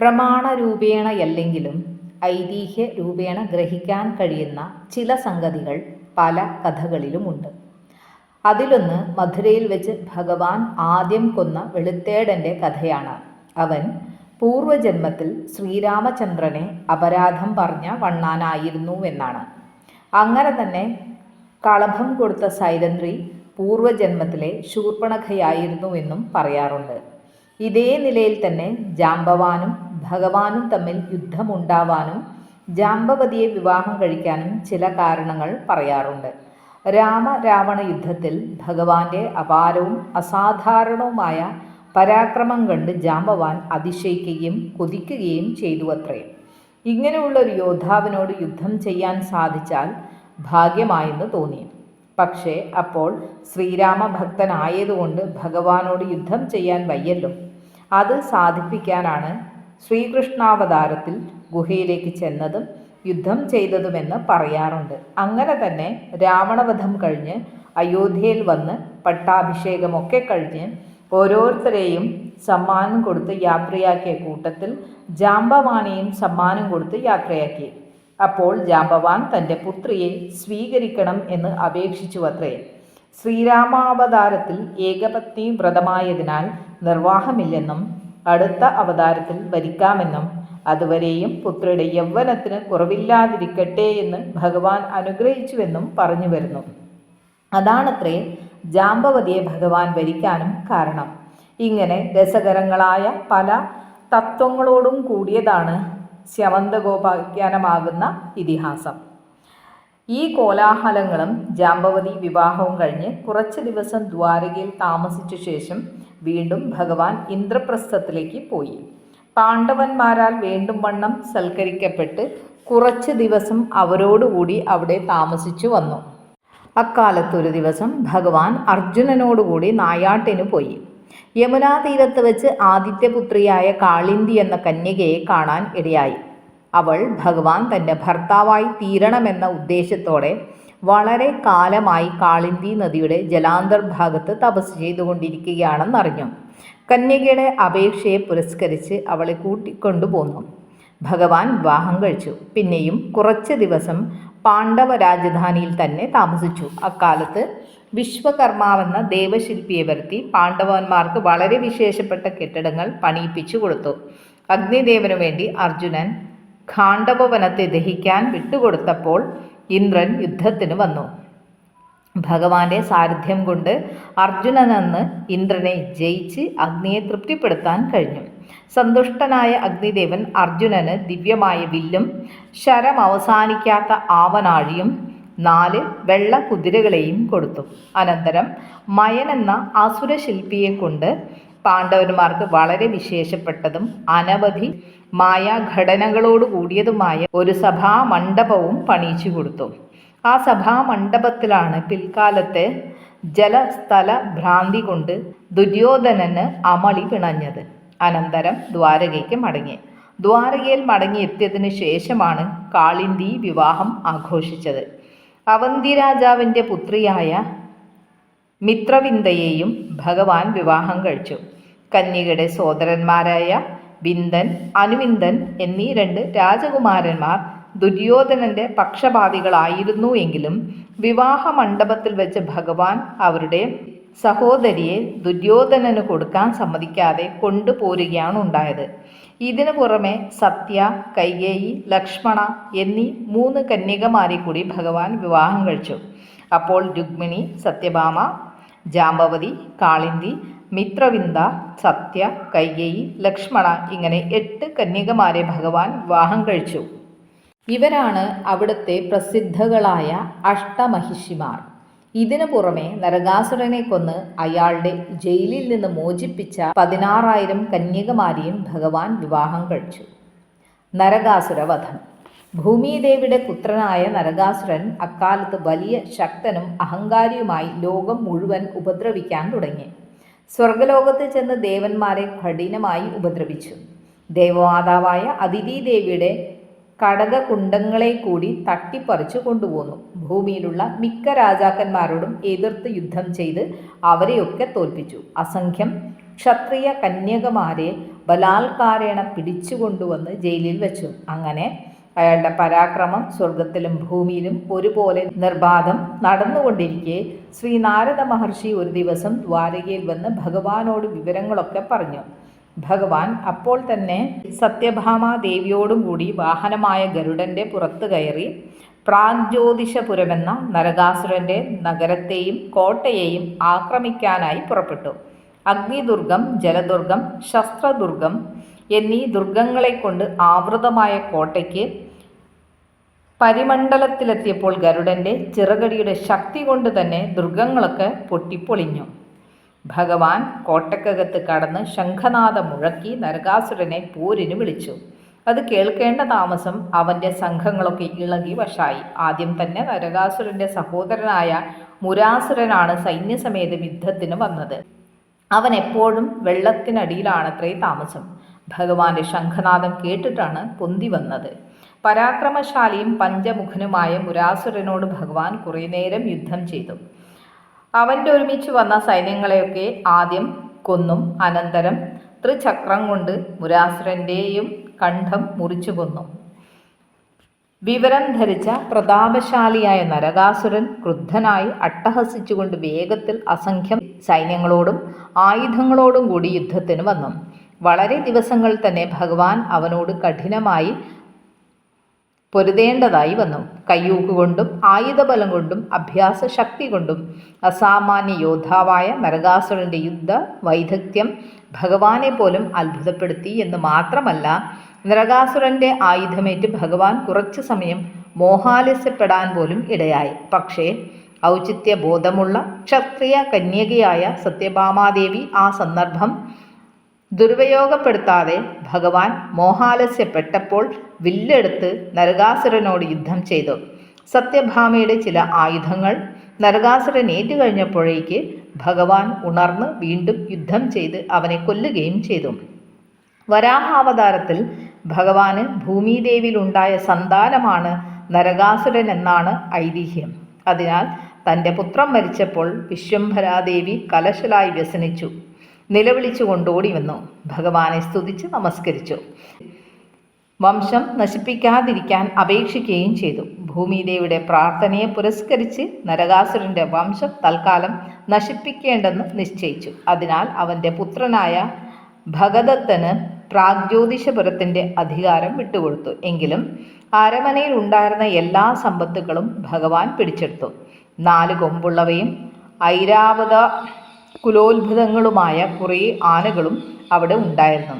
പ്രമാണരൂപേണയല്ലെങ്കിലും ഐതിഹ്യ രൂപേണ ഗ്രഹിക്കാൻ കഴിയുന്ന ചില സംഗതികൾ പല കഥകളിലുമുണ്ട്. അതിലൊന്ന് മധുരയിൽ വെച്ച് ഭഗവാൻ ആദ്യം കൊന്ന വെളുത്തേടന്റെ കഥയാണ്. അവൻ പൂർവജന്മത്തിൽ ശ്രീരാമചന്ദ്രനെ അപരാധം പറഞ്ഞ വണ്ണാനായിരുന്നുവെന്നാണ് അങ്ങനെ തന്നെ കളഭം കൊടുത്ത സൈലന്ത്രി പൂർവജന്മത്തിലെ ശൂർപ്പണഖയായിരുന്നുവെന്നും പറയാറുണ്ട്. ഇതേ നിലയിൽ തന്നെ ജാമ്പവാനും ഭഗവാനും തമ്മിൽ യുദ്ധമുണ്ടാവാനും ജാമ്പവതിയെ വിവാഹം കഴിക്കാനും ചില കാരണങ്ങൾ പറയാറുണ്ട്. രാമ രാവണ യുദ്ധത്തിൽ ഭഗവാന്റെ അപാരവും അസാധാരണവുമായ പരാക്രമം കണ്ട് ജാമ്പവാൻ അതിശയിക്കുകയും കൊതിക്കുകയും ചെയ്തു അത്രേ ഇങ്ങനെയുള്ള ഒരു യോദ്ധാവിനോട് യുദ്ധം ചെയ്യാൻ സാധിച്ചാൽ ഭാഗ്യമായെന്ന് തോന്നി. പക്ഷേ അപ്പോൾ ശ്രീരാമ ഭക്തനായതുകൊണ്ട് ഭഗവാനോട് യുദ്ധം ചെയ്യാൻ വയ്യല്ലോ. അത് സാധിപ്പിക്കാനാണ് ശ്രീകൃഷ്ണാവതാരത്തിൽ ഗുഹയിലേക്ക് ചെന്നതും യുദ്ധം ചെയ്തതുമെന്ന് പറയാറുണ്ട്. അങ്ങനെ തന്നെ രാവണവധം കഴിഞ്ഞ് അയോധ്യയിൽ വന്ന് പട്ടാഭിഷേകമൊക്കെ കഴിഞ്ഞ് ഓരോരുത്തരെയും സമ്മാനം കൊടുത്ത് യാത്രയാക്കിയ കൂട്ടത്തിൽ ജാമ്പവാനെയും സമ്മാനം കൊടുത്ത് യാത്രയാക്കി. അപ്പോൾ ജാമ്പവാൻ തന്റെ പുത്രിയെ സ്വീകരിക്കണം എന്ന് അപേക്ഷിച്ചു അത്രേ ശ്രീരാമാവതാരത്തിൽ ഏകപത്നി വ്രതമായതിനാൽ നിർവാഹമില്ലെന്നും അടുത്ത അവതാരത്തിൽ വരിക്കാമെന്നും അതുവരെയും പുത്രിയുടെ യൗവനത്തിന് കുറവില്ലാതിരിക്കട്ടെ എന്ന് ഭഗവാൻ അനുഗ്രഹിച്ചുവെന്നും പറഞ്ഞു വരുന്നു. അതാണത്രേ ജാമ്പവതിയെ ഭഗവാൻ വരിക്കാനും കാരണം. ഇങ്ങനെ രസകരങ്ങളായ പല തത്വങ്ങളോടും കൂടിയതാണ് സ്യമന്തഗോപാഖ്യാനമാകുന്ന ഇതിഹാസം. ഈ കോലാഹലങ്ങളും ജാമ്പവതി വിവാഹവും കഴിഞ്ഞ് കുറച്ച് ദിവസം ദ്വാരകയിൽ താമസിച്ച ശേഷം വീണ്ടും ഭഗവാൻ ഇന്ദ്രപ്രസ്ഥത്തിലേക്ക് പോയി. പാണ്ഡവന്മാരാൽ വീണ്ടും വണ്ണം സൽക്കരിക്കപ്പെട്ട് കുറച്ച് ദിവസം അവരോടുകൂടി അവിടെ താമസിച്ചു വന്നു. അക്കാലത്തൊരു ദിവസം ഭഗവാൻ അർജുനനോടുകൂടി നായാട്ടിന് പോയി. യമുനാ തീരത്ത് വെച്ച് ആദിത്യപുത്രിയായ കാളിന്തി എന്ന കന്യകയെ കാണാൻ ഇടയായി. അവൾ ഭഗവാൻ തന്റെ ഭർത്താവായി തീരണമെന്ന ഉദ്ദേശത്തോടെ വളരെ കാലമായി കാളിന്തി നദിയുടെ ജലാന്തർഭാഗത്ത് തപസ് ചെയ്തുകൊണ്ടിരിക്കുകയാണെന്നറിഞ്ഞു. കന്യകയുടെ അപേക്ഷയെ പുരസ്കരിച്ച് അവളെ കൂട്ടിക്കൊണ്ടുപോന്നു. ഭഗവാൻ വിവാഹം കഴിച്ചു. പിന്നെയും കുറച്ച് ദിവസം പാണ്ഡവ രാജധാനിയിൽ തന്നെ താമസിച്ചു. അക്കാലത്ത് വിശ്വകർമാവെന്ന ദേവശില്പിയെ വരുത്തി പാണ്ഡവന്മാർക്ക് വളരെ വിശേഷപ്പെട്ട കെട്ടിടങ്ങൾ പണിയിപ്പിച്ചു കൊടുത്തു. അഗ്നിദേവനു വേണ്ടി അർജുനൻ ഖാണ്ഡവവനത്തെ ദഹിക്കാൻ വിട്ടുകൊടുത്തപ്പോൾ ഇന്ദ്രൻ യുദ്ധത്തിന് വന്നു. ഭഗവാന്റെ സാരഥ്യം കൊണ്ട് അർജുനനെന്ന് ഇന്ദ്രനെ ജയിച്ച് അഗ്നിയെ തൃപ്തിപ്പെടുത്താൻ കഴിഞ്ഞു. സന്തുഷ്ടനായ അഗ്നിദേവൻ അർജുനന് ദിവ്യമായ വില്ലും ശരം അവസാനിക്കാത്ത ആവനാഴിയും നാല് വെള്ള കുതിരകളെയും കൊടുത്തു. അനന്തരം മയൻ എന്ന അസുരശില്പിയെ കൊണ്ട് പാണ്ഡവന്മാർക്ക് വളരെ വിശേഷപ്പെട്ടതും അനവധി മായാഘടനകളോട് കൂടിയതുമായ ഒരു സഭാ മണ്ഡപവും പണിയിച്ചു കൊടുത്തു. ആ സഭാ മണ്ഡപത്തിലാണ് പിൽക്കാലത്തെ ജലസ്ഥല ഭ്രാന്തി കൊണ്ട് ദുര്യോധനന് അമളി പിണഞ്ഞത്. അനന്തരം ദ്വാരകയ്ക്ക് മടങ്ങി. ദ്വാരകയിൽ മടങ്ങിയെത്തിയതിനു ശേഷമാണ് കാളിന്തി വിവാഹം ആഘോഷിച്ചത്. അവന്തി രാജാവിന്റെ പുത്രിയായ മിത്രവിന്ദയെയും ഭഗവാൻ വിവാഹം കഴിച്ചു. കന്യകയുടെ സോദരന്മാരായ വിന്ദൻ അനുവിന്ദൻ എന്നീ രണ്ട് രാജകുമാരന്മാർ ദുര്യോധനന്റെ പക്ഷപാതികളായിരുന്നു എങ്കിലും വിവാഹ മണ്ഡപത്തിൽ വെച്ച് ഭഗവാൻ അവരുടെ സഹോദരിയെ ദുര്യോധനന് കൊടുക്കാൻ സമ്മതിക്കാതെ കൊണ്ടുപോരുകയാണ് ഉണ്ടായത്. ഇതിനു പുറമെ സത്യ കൈകേയി ലക്ഷ്മണ എന്നീ മൂന്ന് കന്യകമാരെ കൂടി ഭഗവാൻ വിവാഹം കഴിച്ചു. അപ്പോൾ രുക്മിണി സത്യഭാമ ജാമ്പവതി കാളിന്തി മിത്രവിന്ദ സത്യ കൈകേയി ലക്ഷ്മണ ഇങ്ങനെ എട്ട് കന്യകമാരെ ഭഗവാൻ വിവാഹം കഴിച്ചു. ഇവരാണ് അവിടുത്തെ പ്രസിദ്ധകളായ അഷ്ടമഹിഷിമാർ. ഇതിനു പുറമെ നരകാസുരനെ കൊന്ന് അയാളുടെ ജയിലിൽ നിന്ന് മോചിപ്പിച്ച പതിനാറായിരം കന്യകമാരെയും ഭഗവാൻ വിവാഹം കഴിച്ചു. നരകാസുരവധം. ഭൂമിദേവിയുടെ പുത്രനായ നരകാസുരൻ അക്കാലത്ത് വലിയ ശക്തനും അഹങ്കാരിയുമായി ലോകം മുഴുവൻ ഉപദ്രവിക്കാൻ തുടങ്ങി. സ്വർഗലോകത്ത് ചെന്ന് ദേവന്മാരെ കഠിനമായി ഉപദ്രവിച്ചു. ദേവമാതാവായ അതിഥി ദേവിയുടെ കടകകുണ്ടങ്ങളെ കൂടി തട്ടിപ്പറിച്ചു കൊണ്ടുപോന്നു. ഭൂമിയിലുള്ള മിക്ക രാജാക്കന്മാരോടും എതിർത്ത് യുദ്ധം ചെയ്ത് അവരെയൊക്കെ തോൽപ്പിച്ചു. അസംഖ്യം ക്ഷത്രിയ കന്യകമാരെ ബലാത്കാരേണ പിടിച്ചുകൊണ്ടുവന്ന് ജയിലിൽ വെച്ചു. അങ്ങനെ അയാളുടെ പരാക്രമം സ്വർഗത്തിലും ഭൂമിയിലും ഒരുപോലെ നിർബാധം നടന്നുകൊണ്ടിരിക്കെ ശ്രീനാരദ മഹർഷി ഒരു ദിവസം ദ്വാരകയിൽ വന്ന് ഭഗവാനോട് വിവരങ്ങളൊക്കെ പറഞ്ഞു. ഭഗവാൻ അപ്പോൾ തന്നെ സത്യഭാമ ദേവിയോടും കൂടി വാഹനമായ ഗരുഡന്റെ പുറത്തു കയറി പ്രാഗ്ജ്യോതിഷപുരമെന്ന നരകാസുരന്റെ നഗരത്തെയും കോട്ടയെയും ആക്രമിക്കാനായി പുറപ്പെട്ടു. അഗ്നിദുർഗം ജലദുർഗം ശസ്ത്രദുർഗം എന്നീ ദുർഗങ്ങളെ കൊണ്ട് ആവൃതമായ കോട്ടയ്ക്ക് പരിമണ്ഡലത്തിലെത്തിയപ്പോൾ ഗരുഡന്റെ ചിറകടിയുടെ ശക്തി കൊണ്ട് തന്നെ ദുർഗങ്ങളൊക്കെ പൊട്ടിപ്പൊളിഞ്ഞു. ഭഗവാൻ കോട്ടക്കകത്ത് കടന്ന് ശംഖനാഥം മുഴക്കി നരകാസുരനെ പോരിന് വിളിച്ചു. അത് കേൾക്കേണ്ട താമസം അവന്റെ സംഘങ്ങളൊക്കെ ഇളകി വശായി. ആദ്യം തന്നെ നരകാസുരന്റെ സഹോദരനായ മുരാസുരനാണ് സൈന്യസമേതം യുദ്ധത്തിന് വന്നത്. അവൻ എപ്പോഴും വെള്ളത്തിനടിയിലാണത്രേ താമസം. ഭഗവാന്റെ ശംഖനാഥം കേട്ടിട്ടാണ് പൊന്തി വന്നത്. പരാക്രമശാലിയും പഞ്ചമുഖനുമായ മുരാസുരനോട് ഭഗവാൻ കുറേ നേരം യുദ്ധം ചെയ്തു. അവന്റെ ഒരുമിച്ച് വന്ന സൈന്യങ്ങളെയൊക്കെ ആദ്യം കൊന്നും അനന്തരം ത്രിചക്രം കൊണ്ട് മുരാസുരന്റെയും കണ്ഠം മുറിച്ചു കൊന്നു. വിവരം ധരിച്ച പ്രതാപശാലിയായ നരകാസുരൻ ക്രുദ്ധനായി അട്ടഹസിച്ചുകൊണ്ട് വേഗത്തിൽ അസംഖ്യം സൈന്യങ്ങളോടും ആയുധങ്ങളോടും കൂടി യുദ്ധത്തിന് വന്നു. വളരെ ദിവസങ്ങൾ തന്നെ ഭഗവാൻ അവനോട് കഠിനമായി പൊരുതേണ്ടതായി വന്നു. കയ്യൂക്കുകൊണ്ടും ആയുധബലം കൊണ്ടും അഭ്യാസ ശക്തി കൊണ്ടും അസാമാന്യ യോദ്ധാവായ നരകാസുരന്റെ യുദ്ധ വൈദഗ്ധ്യം ഭഗവാനെ പോലും അത്ഭുതപ്പെടുത്തി എന്ന് മാത്രമല്ല നരകാസുരന്റെ ആയുധമേറ്റ് ഭഗവാൻ കുറച്ചു സമയം മോഹാലസ്യപ്പെടാൻ പോലും ഇടയായി. പക്ഷേ ഔചിത്യ ബോധമുള്ള ക്ഷത്രിയ കന്യകയായ സത്യഭാമാദേവി ആ സന്ദർഭം ദുരുപയോഗപ്പെടുത്താതെ ഭഗവാൻ മോഹാലസ്യപ്പെട്ടപ്പോൾ വില്ലെടുത്ത് നരകാസുരനോട് യുദ്ധം ചെയ്തു. സത്യഭാമയുടെ ചില ആയുധങ്ങൾ നരകാസുരൻ ഏറ്റുകഴിഞ്ഞപ്പോഴേക്ക് ഭഗവാൻ ഉണർന്ന് വീണ്ടും യുദ്ധം ചെയ്ത് അവനെ കൊല്ലുകയും ചെയ്തു. വരാഹാവതാരത്തിൽ ഭഗവാന് ഭൂമിദേവിയിലുണ്ടായ സന്താനമാണ് നരകാസുരൻ എന്നാണ് ഐതിഹ്യം. അതിനാൽ തന്റെ പുത്രം മരിച്ചപ്പോൾ വിശ്വംഭരാദേവി കലശലായി വ്യസനിച്ചു. നിലവിളിച്ചു കൊണ്ടോടി വന്നു. ഭഗവാനെ സ്തുതിച്ച് നമസ്കരിച്ചു. വംശം നശിപ്പിക്കാതിരിക്കാൻ അപേക്ഷിക്കുകയും ചെയ്തു. ഭൂമിദേവിയുടെ പ്രാർത്ഥനയെ പുരസ്കരിച്ച് നരകാസുരന്റെ വംശം തൽക്കാലം നശിപ്പിക്കേണ്ടെന്ന് നിശ്ചയിച്ചു. അതിനാൽ അവന്റെ പുത്രനായ ഭഗദത്തന് പ്രാഗ്ജ്യോതിഷപുരത്തിന്റെ അധികാരം വിട്ടുകൊടുത്തു. എങ്കിലും അരമനയിൽ ഉണ്ടായിരുന്ന എല്ലാ സമ്പത്തുകളും ഭഗവാൻ പിടിച്ചെടുത്തു. നാല് കൊമ്പുള്ളവയും ഐരാവത കുലോത്ഭുതങ്ങളുമായ കുറേ ആനകളും അവിടെ ഉണ്ടായിരുന്നു.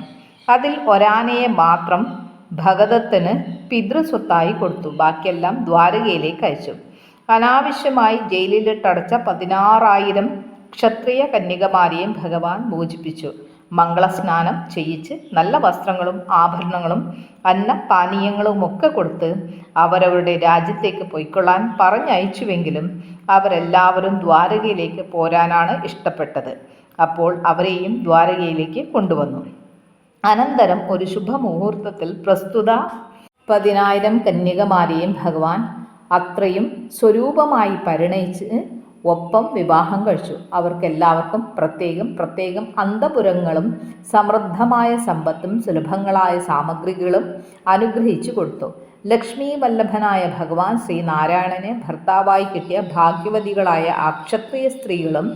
അതിൽ ഒരാനയെ മാത്രം ഭഗതത്തിന് പിതൃസ്വത്തായി കൊടുത്തു. ബാക്കിയെല്ലാം ദ്വാരകയിലേക്ക് അയച്ചു. അനാവശ്യമായി ജയിലിലിട്ടടച്ച പതിനാറായിരം ക്ഷത്രിയ കന്യകമാരെയും ഭഗവാൻ മോചിപ്പിച്ചു. മംഗളസ്നാനം ചെയ്യിച്ച് നല്ല വസ്ത്രങ്ങളും ആഭരണങ്ങളും അന്ന പാനീയങ്ങളും ഒക്കെ കൊടുത്ത് അവരവരുടെ രാജ്യത്തേക്ക് പൊയ്ക്കൊള്ളാൻ പറഞ്ഞയച്ചുവെങ്കിലും അവരെല്ലാവരും ദ്വാരകയിലേക്ക് പോരാനാണ് ഇഷ്ടപ്പെട്ടത്. അപ്പോൾ അവരെയും ദ്വാരകയിലേക്ക് കൊണ്ടുവന്നു. അനന്തരം ഒരു ശുഭമുഹൂർത്തത്തിൽ പ്രസ്തുത പതിനായിരം കന്യകമാരെയും ഭഗവാൻ അത്രയും സ്വരൂപമായി പരിണയിച്ച് ഒപ്പം വിവാഹം കഴിച്ചു. അവർക്കെല്ലാവർക്കും പ്രത്യേകം പ്രത്യേകം അന്തപുരങ്ങളും സമൃദ്ധമായ സമ്പത്തും സുലഭങ്ങളായ സാമഗ്രികളും അനുഗ്രഹിച്ചു കൊടുത്തു. ലക്ഷ്മി വല്ലഭനായ ഭഗവാൻ ശ്രീനാരായണനെ ഭർത്താവായി കിട്ടിയ ഭാഗ്യവതികളായ അക്ഷത്രിയ സ്ത്രീകളും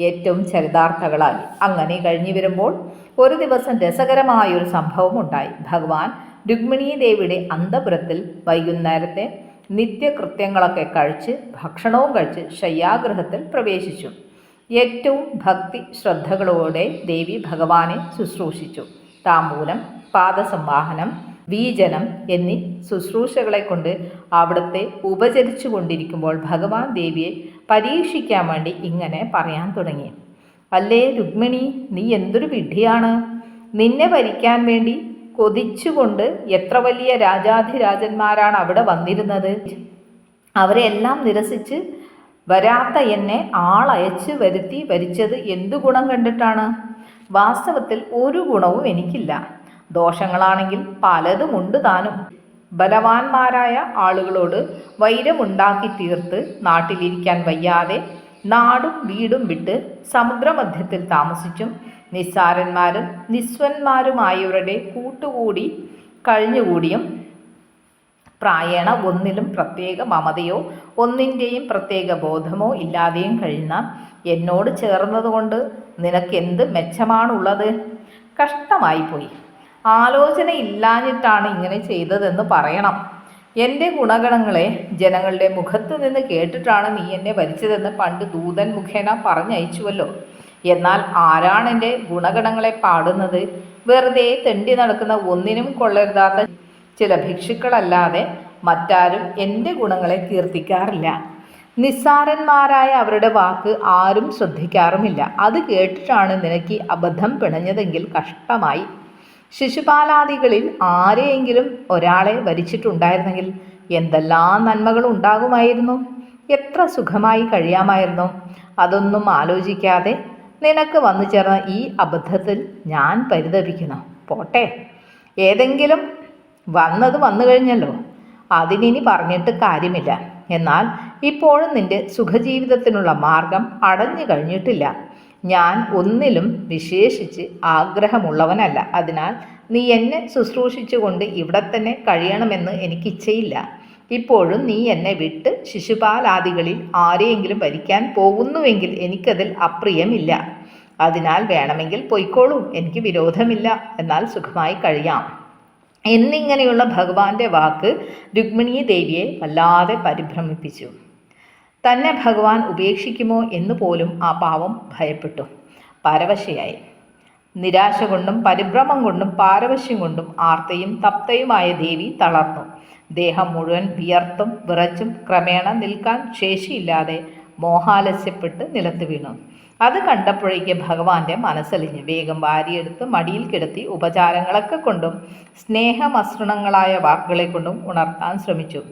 ഏറ്റവും ചരിതാർത്ഥകളായി. അങ്ങനെ കഴിഞ്ഞു വരുമ്പോൾ ഒരു ദിവസം രസകരമായൊരു സംഭവം ഉണ്ടായി. ഭഗവാൻ രുക്മിണീ ദേവിയുടെ അന്തപുരത്തിൽ വൈകുന്നേരത്തെ നിത്യകൃത്യങ്ങളൊക്കെ കഴിച്ച് ഭക്ഷണവും കഴിച്ച് ശയ്യാഗ്രഹത്തിൽ പ്രവേശിച്ചു. ഏറ്റവും ഭക്തി ശ്രദ്ധകളോടെ ദേവി ഭഗവാനെ ശുശ്രൂഷിച്ചു. താമ്പൂലം പാദസംവാഹനം വീജനം എന്നീ ശുശ്രൂഷകളെ കൊണ്ട് അവിടുത്തെ ഉപചരിച്ചു കൊണ്ടിരിക്കുമ്പോൾ ഭഗവാൻ ദേവിയെ പരീക്ഷിക്കാൻ വേണ്ടി ഇങ്ങനെ പറയാൻ തുടങ്ങി. അല്ലേ രുക്മിണി നീ എന്തൊരു വിഡ്ഢിയാണ്? നിന്നെ ഭരിക്കാൻ വേണ്ടി കൊതിച്ചുകൊണ്ട് എത്ര വലിയ രാജാധിരാജന്മാരാണ് അവിടെ വന്നിരുന്നത്? അവരെല്ലാം നിരസിച്ച് വരാത്ത എന്നെ ആളയച്ച് വരുത്തി ഭരിച്ചത് എന്തു ഗുണം കണ്ടിട്ടാണ്? വാസ്തവത്തിൽ ഒരു ഗുണവും എനിക്കില്ല. ദോഷങ്ങളാണെങ്കിൽ പലതുമുണ്ട് താനും. ബലവാന്മാരായ ആളുകളോട് വൈരമുണ്ടാക്കി തീർത്ത് നാട്ടിലിരിക്കാൻ വയ്യാതെ നാടും വീടും വിട്ട് സമുദ്രമധ്യത്തിൽ താമസിച്ചും നിസ്സാരന്മാരും നിസ്വന്മാരുമായവരുടെ കൂട്ടുകൂടി കഴിഞ്ഞുകൂടിയും പ്രായേണ ഒന്നിലും പ്രത്യേക മമതയോ ഒന്നിന്റെയും പ്രത്യേക ബോധമോ ഇല്ലാതെയും കഴിഞ്ഞ എന്നോട് ചേർന്നതുകൊണ്ട് നിനക്കെന്ത് മെച്ചമാണുള്ളത്? കഷ്ടമായിപ്പോയി. ആലോചന ഇല്ലാഞ്ഞിട്ടാണ് ഇങ്ങനെ ചെയ്തതെന്ന് പറയണം. എന്റെ ഗുണഗണങ്ങളെ ജനങ്ങളുടെ മുഖത്ത് നിന്ന് കേട്ടിട്ടാണ് നീ എന്നെ ഭരിച്ചതെന്ന് പണ്ട് ദൂതൻ മുഖേന പറഞ്ഞയച്ചുവല്ലോ. എന്നാൽ ആരാണ് എന്റെ ഗുണഗണങ്ങളെ പാടുന്നത്? വെറുതെ തെണ്ടി നടക്കുന്ന ഒന്നിനും കൊള്ളരുതാത്ത ചില ഭിക്ഷുക്കളല്ലാതെ മറ്റാരും എന്റെ ഗുണങ്ങളെ കീർത്തിക്കാറില്ല. നിസ്സാരന്മാരായ അവരുടെ വാക്ക് ആരും ശ്രദ്ധിക്കാറുമില്ല. അത് കേട്ടിട്ടാണ് നിനക്ക് അബദ്ധം പിണഞ്ഞതെങ്കിൽ കഷ്ടമായി. ശിശുപാലാദികളിൽ ആരെയെങ്കിലും ഒരാളെ വരിച്ചിട്ടുണ്ടായിരുന്നെങ്കിൽ എന്തെല്ലാം നന്മകൾ ഉണ്ടാകുമായിരുന്നു? എത്ര സുഖമായി കഴിയാമായിരുന്നു? അതൊന്നും ആലോചിക്കാതെ നിനക്ക് വന്നു ചേർന്ന ഈ അബദ്ധത്തിൽ ഞാൻ പരിതപിക്കണം പോട്ടെ. ഏതെങ്കിലും വന്നത് വന്നു കഴിഞ്ഞല്ലോ. അതിനിനി പറഞ്ഞിട്ട് കാര്യമില്ല. എന്നാൽ ഇപ്പോഴും നിന്റെ സുഖജീവിതത്തിനുള്ള മാർഗം അടഞ്ഞു കഴിഞ്ഞിട്ടില്ല. ഞാൻ ഒന്നിലും വിശേഷിച്ച് ആഗ്രഹമുള്ളവനല്ല. അതിനാൽ നീ എന്നെ ശുശ്രൂഷിച്ചുകൊണ്ട് ഇവിടെ തന്നെ കഴിയണമെന്ന് എനിക്ക് ഇച്ഛയില്ല ഇപ്പോഴും നീ എന്നെ വിട്ട് ശിശുപാലാദികളിൽ ആരെയെങ്കിലും ഭരിക്കാൻ പോകുന്നുവെങ്കിൽ എനിക്കതിൽ അപ്രിയമില്ല. അതിനാൽ വേണമെങ്കിൽ പൊയ്ക്കോളൂ എനിക്ക് വിരോധമില്ല. എന്നാൽ സുഖമായി കഴിയാം. എന്നിങ്ങനെയുള്ള ഭഗവാന്റെ വാക്ക് രുക്മിണീ ദേവിയെ വല്ലാതെ പരിഭ്രമിപ്പിച്ചു. തന്നെ ഭഗവാൻ ഉപേക്ഷിക്കുമോ എന്ന് പോലും ആ പാവം ഭയപ്പെട്ടു. പരവശയായി. നിരാശ കൊണ്ടും പരിഭ്രമം കൊണ്ടും പാരവശ്യം കൊണ്ടും ആർത്തയും തപ്തയുമായ ദേവി തളർന്നു. ദേഹം മുഴുവൻ വിയർത്തും വിറച്ചും ക്രമേണ നിൽക്കാൻ ശേഷിയില്ലാതെ മോഹാലസ്യപ്പെട്ട് നിലത്ത് വീണു. അത് കണ്ടപ്പോഴേക്ക് ഭഗവാന്റെ മനസ്സലിഞ്ഞു വേഗം വാരിയെടുത്ത് മടിയിൽ കിടത്തി ഉപചാരങ്ങളൊക്കെ കൊണ്ടും സ്നേഹമസൃണങ്ങളായ വാക്കുകളെ കൊണ്ടും ഉണർത്താൻ ശ്രമിച്ചു.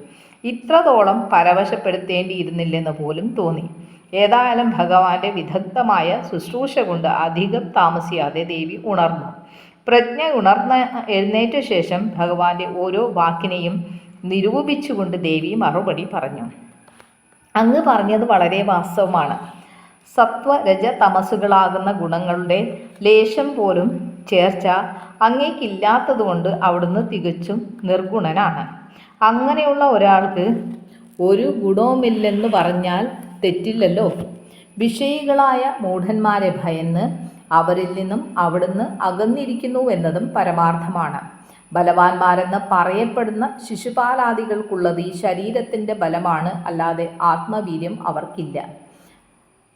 ഇത്രത്തോളം പരവശപ്പെടുത്തേണ്ടിയിരുന്നില്ലെന്ന് പോലും തോന്നി. ഏതായാലും ഭഗവാന്റെ വിദഗ്ധമായ ശുശ്രൂഷ കൊണ്ട് അധികം താമസിയാതെ ദേവി ഉണർന്നു. പ്രജ്ഞ ഉണർന്ന എഴുന്നേറ്റ ശേഷം ഭഗവാന്റെ ഓരോ വാക്കിനെയും നിരൂപിച്ചുകൊണ്ട് ദേവി മറുപടി പറഞ്ഞു. അങ്ങ് പറഞ്ഞത് വളരെ വാസ്തവമാണ്. സത്വ രജ തമസുകളാകുന്ന ഗുണങ്ങളുടെ ലേശം പോലും ചേർച്ച അങ്ങേക്കില്ലാത്തതുകൊണ്ട് അവിടുന്ന് തികച്ചും നിർഗുണനാണ്. അങ്ങനെയുള്ള ഒരാൾക്ക് ഒരു ഗുണവുമില്ലെന്ന് പറഞ്ഞാൽ തെറ്റില്ലല്ലോ. വിഷയികളായ മൂഢന്മാരെ ഭയന്ന് അവരിൽ നിന്നും അവിടുന്ന് അകന്നിരിക്കുന്നു എന്നതും പരമാർത്ഥമാണ്. ബലവാന്മാരെന്ന് പറയപ്പെടുന്ന ശിശുപാലാദികൾക്കുള്ളത് ഈ ശരീരത്തിന്റെ ബലമാണ് അല്ലാതെ ആത്മവീര്യം അവർക്കില്ല.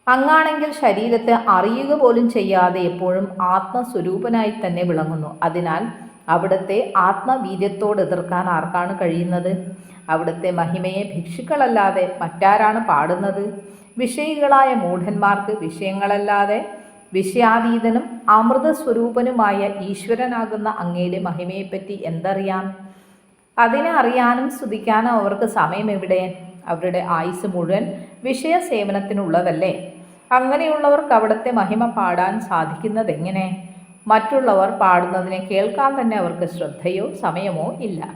അങ്ങാണെങ്കിൽ ശരീരത്തെ അറിയുക പോലും ചെയ്യാതെ എപ്പോഴും ആത്മസ്വരൂപനായി തന്നെ വിളങ്ങുന്നു. അതിനാൽ അവിടുത്തെ ആത്മവീര്യത്തോട് എതിർക്കാൻ ആർക്കാണ് കഴിയുന്നത്? അവിടുത്തെ മഹിമയെ ഭിക്ഷുക്കളല്ലാതെ മറ്റാരാണ് പാടുന്നത്? വിഷയികളായ മൂഢന്മാർക്ക് വിഷയങ്ങളല്ലാതെ വിഷയാതീതനും അമൃതസ്വരൂപനുമായ ഈശ്വരനാകുന്ന അങ്ങയുടെ മഹിമയെപ്പറ്റി എന്തറിയാം? അതിനെ അറിയാനും സ്തുതിക്കാനും അവർക്ക് സമയം എവിടെ? അവരുടെ ആയുസ് മുഴുവൻ വിഷയസേവനത്തിനുള്ളതല്ലേ? അങ്ങനെയുള്ളവർക്ക് അവിടുത്തെ മഹിമ പാടാൻ സാധിക്കുന്നതെങ്ങനെ? മറ്റുള്ളവർ പാടുന്നതിനെ കേൾക്കാൻ തന്നെ അവർക്ക് ശ്രദ്ധയോ സമയമോ ഇല്ല.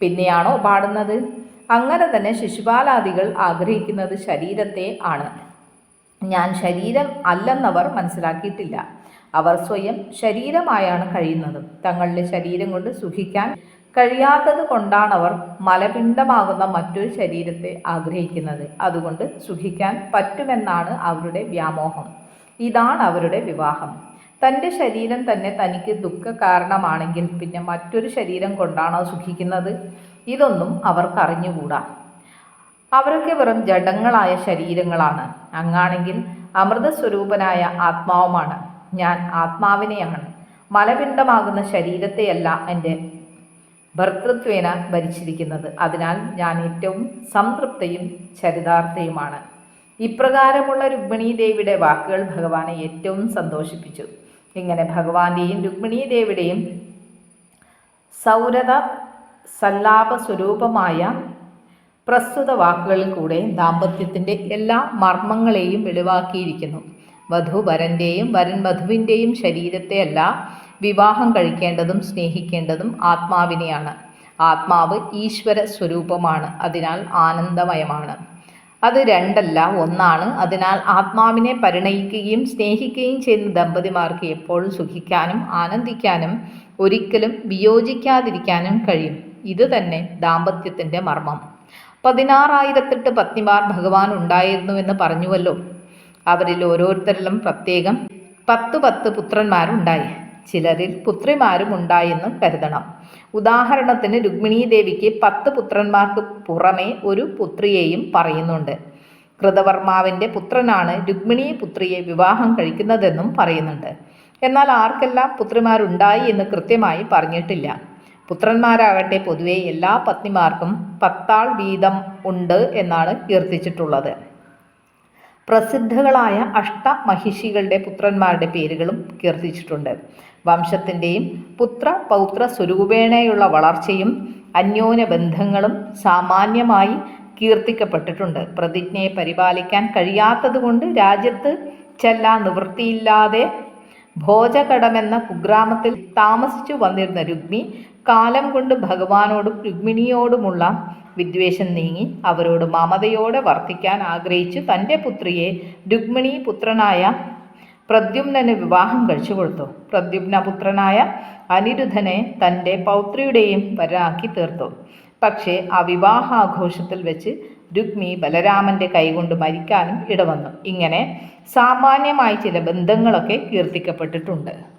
പിന്നെയാണോ പാടുന്നത്? അങ്ങനെ തന്നെ ശിശുപാലാദികൾ ആഗ്രഹിക്കുന്നത് ശരീരത്തെ ആണ്. ഞാൻ ശരീരം അല്ലെന്നവർ മനസ്സിലാക്കിയിട്ടില്ല. അവർ സ്വയം ശരീരമായാണ് കഴിയുന്നത്. തങ്ങളുടെ ശരീരം കൊണ്ട് സുഖിക്കാൻ കഴിയാത്തത് കൊണ്ടാണവർ മലപിണ്ഡമാകുന്ന മറ്റൊരു ശരീരത്തെ ആഗ്രഹിക്കുന്നത്. അതുകൊണ്ട് സുഖിക്കാൻ പറ്റുമെന്നാണ് അവരുടെ വ്യാമോഹം. ഇതാണ് അവരുടെ വിവാഹം. തന്റെ ശരീരം തന്നെ തനിക്ക് ദുഃഖ കാരണമാണെങ്കിൽ പിന്നെ മറ്റൊരു ശരീരം കൊണ്ടാണോ സുഖിക്കുന്നത്? ഇതൊന്നും അവർക്കറിഞ്ഞുകൂടാ. അവരൊക്കെ വെറും ജഡങ്ങളായ ശരീരങ്ങളാണ്. അങ്ങാണെങ്കിൽ അമൃതസ്വരൂപനായ ആത്മാവുമാണ്. ഞാൻ ആത്മാവിനെയാണ്. മലപിണ്ഡമാകുന്ന ശരീരത്തെയല്ല എന്റെ ഭർത്തൃത്വേന ഭരിച്ചിരിക്കുന്നത്. അതിനാൽ ഞാൻ ഏറ്റവും സംതൃപ്തയും ചരിതാർത്ഥയുമാണ്. ഇപ്രകാരമുള്ള രുക്മിണീദേവിയുടെ വാക്കുകൾ ഭഗവാനെ ഏറ്റവും സന്തോഷിപ്പിച്ചു. ഇങ്ങനെ ഭഗവാന്റെയും രുക്മിണീ ദേവിയുടെയും സൗരത സല്ലാപ സ്വരൂപമായ പ്രസ്തുത വാക്കുകളിൽ കൂടെ ദാമ്പത്യത്തിന്റെ എല്ലാ മർമ്മങ്ങളെയും വെളിവാക്കിയിരിക്കുന്നു. വധു വരന്റെയും വരൻ വധുവിന്റെയും ശരീരത്തെയല്ല വിവാഹം കഴിക്കേണ്ടതും സ്നേഹിക്കേണ്ടതും ആത്മാവിനെയാണ്. ആത്മാവ് ഈശ്വര സ്വരൂപമാണ്. അതിനാൽ ആനന്ദമയമാണ്. അത് രണ്ടല്ല ഒന്നാണ്. അതിനാൽ ആത്മാവിനെ പരിണയിക്കുകയും സ്നേഹിക്കുകയും ചെയ്യുന്ന ദമ്പതിമാർക്ക് എപ്പോഴും സുഖിക്കാനും ആനന്ദിക്കാനും ഒരിക്കലും വിയോജിക്കാതിരിക്കാനും കഴിയും. ഇത് തന്നെ ദാമ്പത്യത്തിന്റെ മർമ്മം. പതിനാറായിരത്തെട്ട് പത്നിമാർ ഭഗവാൻ ഉണ്ടായിരുന്നുവെന്ന് പറഞ്ഞുവല്ലോ. അവരിൽ ഓരോരുത്തരിലും പ്രത്യേകം പത്ത് പത്ത് പുത്രന്മാരുണ്ടായി. ചിലരിൽ പുത്രിമാരും ഉണ്ടായെന്ന് കരുതണം. ഉദാഹരണത്തിന് രുക്മിണീ ദേവിക്ക് പത്ത് പുത്രന്മാർക്ക് പുറമെ ഒരു പുത്രിയെയും പറയുന്നുണ്ട്. കൃതവർമാവിന്റെ പുത്രനാണ് രുക്മിണീ പുത്രിയെ വിവാഹം കഴിക്കുന്നതെന്നും പറയുന്നുണ്ട്. എന്നാൽ ആർക്കെല്ലാം പുത്രിമാരുണ്ടായി എന്ന് കൃത്യമായി പറഞ്ഞിട്ടില്ല. പുത്രന്മാരാകട്ടെ പൊതുവെ എല്ലാ പത്നിമാർക്കും പത്താൾ വീതം ഉണ്ട് എന്നാണ് കീർത്തിച്ചിട്ടുള്ളത്. പ്രസിദ്ധകളായ അഷ്ടമഹിഷികളുടെ പുത്രന്മാരുടെ പേരുകളും കീർത്തിച്ചിട്ടുണ്ട്. വംശത്തിന്റെയും പുത്ര പൗത്ര സ്വരൂപേണയുള്ള വളർച്ചയും അന്യോന്യ ബന്ധങ്ങളും സാമാന്യമായി കീർത്തിക്കപ്പെട്ടിട്ടുണ്ട്. പ്രതിജ്ഞയെ പരിപാലിക്കാൻ കഴിയാത്തതുകൊണ്ട് രാജ്യത്ത് ചെല്ലാൻ നിവൃത്തിയില്ലാതെ ഭോജകടമെന്ന കുഗ്രാമത്തിൽ താമസിച്ചു വന്നിരുന്ന രുക്മി കാലം കൊണ്ട് ഭഗവാനോടും രുക്മിണിയോടുമുള്ള വിദ്വേഷം നീങ്ങി അവരോട് മമതയോടെ വർത്തിക്കാൻ ആഗ്രഹിച്ചു. തന്റെ പുത്രിയെ രുക്മിണി പുത്രനായ പ്രദ്യുമ്നന് വിവാഹം കഴിച്ചു കൊടുത്തു. പ്രദ്യുമ്നപുത്രനായ അനിരുദ്ധനെ തന്റെ പൗത്രിയുടെയും വരനാക്കി തീർത്തു. പക്ഷേ ആ വിവാഹാഘോഷത്തിൽ വെച്ച് രുക്മി ബലരാമന്റെ കൈകൊണ്ട് മരിക്കാനും ഇടവന്നു. ഇങ്ങനെ സാമാന്യമായി ചില ബന്ധങ്ങളൊക്കെ കീർത്തിക്കപ്പെട്ടിട്ടുണ്ട്.